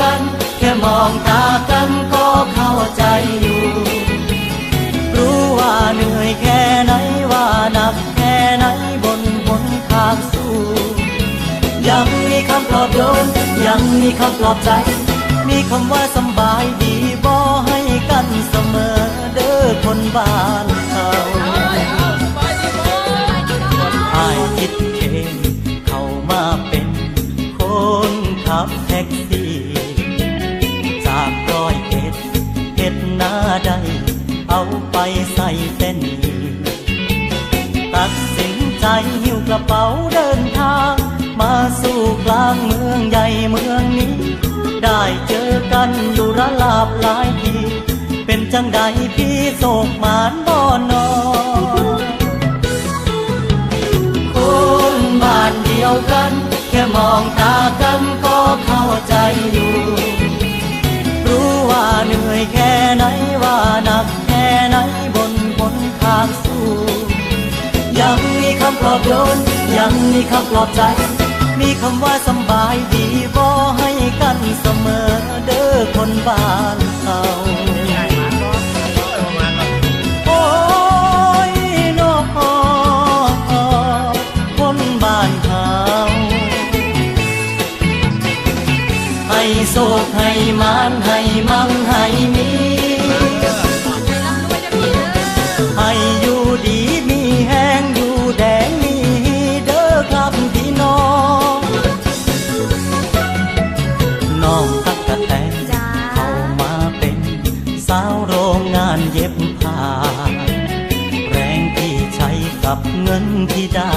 กัน แค่มองตากันก็เข้าใจอยู่ รู้ว่าเหนื่อยแค่ไหนว่าหนักแค่ไหนบนบนทางสู้ ยังมีคำปลอบโยนยังมีคำปลอบใจ มีคำว่าสบายดีบ่ให้กันเสมอเด้อคนบ้านเขาไอายคิดเองเข้ามาเป็นคนขับแท็กซี่ งใดพี่โศกหมานบ่นอคนบ้านเดียวกัน แค่มองตากันก็เข้าใจอยู่ รู้ว่าเหนื่อยแค่ไหนว่าหนักแค่ไหนบนบนทางสู้ยังมีคำปลอบโยนยังมีคำปลอบใจ มีคำว่าสบายดีบ่ให้ มานให้มั่งให้มีให้อยู่ดีมีแห้งอยู่แดงมีเด้อครับพี่น้องน้องตักกะแตนเข้ามาเป็นสาวโรงงานเย็บผ้าแรงที่ใช้กับเงินที่ได้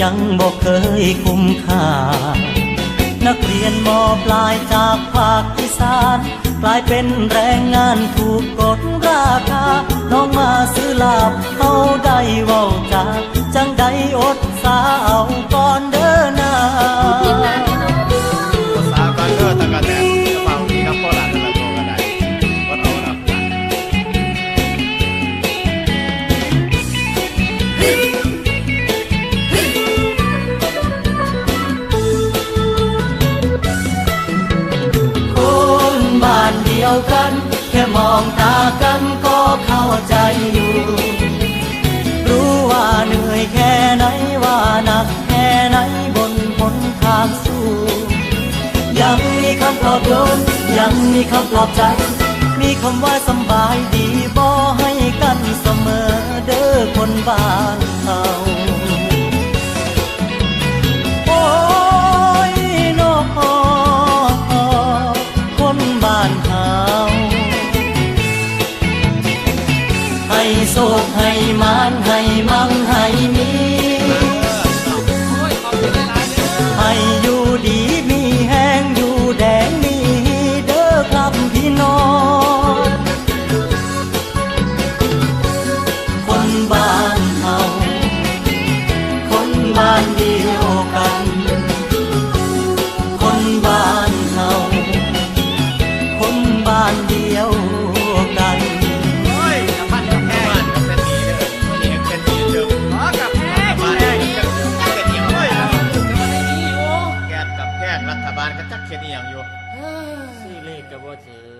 ยังบอกเคยคุ้มค่า นักเรียนมอปลายจากภาคอีสานกลายเป็นแรงงานถูกกดราคาน้องมาซื้อลาบเขาได้เว้าจา องตากันก็เข้าใจอยู่ รู้ว่าเหนื่อยแค่ไหนว่าหนักแค่ไหนบนบนทางสู้ยังมีคำปลอบโยนยังมีคำปลอบใจ มีคำว่าสบายดีบ่ให้กันเสมอเด้อคนบ้านเขา ให้มานให้มั่งให้มี ฐบาลก็จักเขียนอีหยังอยู่ซื้อเลขกับว่าถือ